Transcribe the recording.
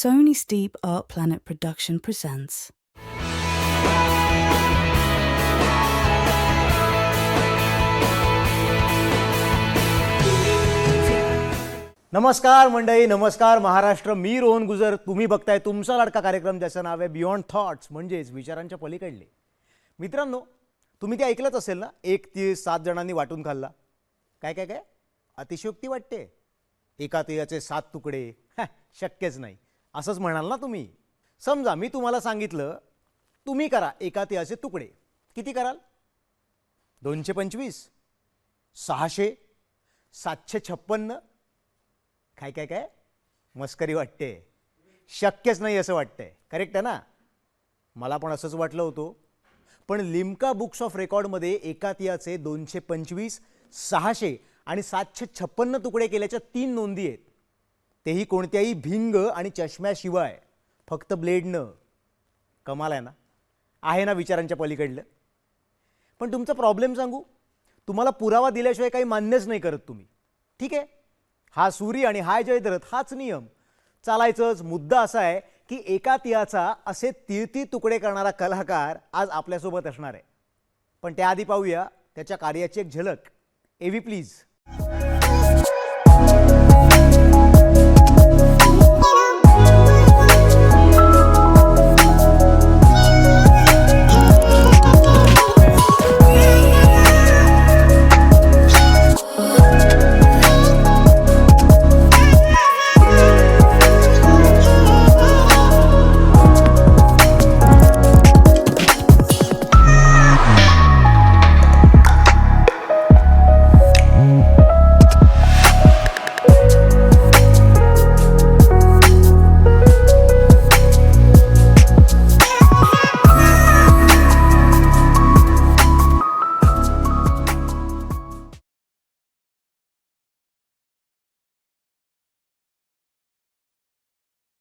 Sony's Deep Art Planet production presents. नमस्कार मंडळी नमस्कार महाराष्ट्र. मी रोहन गुजर. तुम्ही बघताय तुमचा लाडका कार्यक्रम ज्याचं नाव आहे बियॉन्ड थॉट्स म्हणजेच विचारांच्या पलीकडले. मित्रांनो तुम्ही ते ऐकलंच असेल ना? एक तीस सात जणांनी वाटून खाल्ला. काय काय काय? अतिशयोक्ती वाटते. एका तिळाचे सात तुकडे. शक्यच नाही. असंच म्हणाल ना तुम्ही. समजा मी तुम्हाला सांगितलं तुम्ही करा एका तिळाचे तुकडे. किती कराल? दोनशे पंचवीस सहाशे सातशे छप्पन्न. काय काय काय? मस्करी वाटते. शक्यच नाही असं वाटतंय. करेक्ट आहे ना? मला पण असंच वाटलं होतं. पण लिम्का बुक्स ऑफ रेकॉर्डमध्ये एका तियाचे दोनशे पंचवीस सहाशे आणि सातशे छप्पन्न तुकडे केल्याच्या तीन नोंदी आहेत. तेही कोणत्याही भिंग आणि चष्म्याशिवाय. फक्त ब्लेडनं. कमाल आहे ना? आहे ना विचारांच्या पलीकडलं. पण तुमचा प्रॉब्लेम सांगू? तुम्हाला पुरावा दिल्याशिवाय काही मान्यच नाही करत तुम्ही. ठीक आहे? हा सूर्य आणि हाय जयद्रथ हाच नियम. चालायचंच. मुद्दा असा आहे की एका तियाचा असे तिळती तुकडे करणारा कलाकार आज आपल्यासोबत असणार आहे. पण त्याआधी पाहूया त्याच्या कार्याची एक झलक. AV please.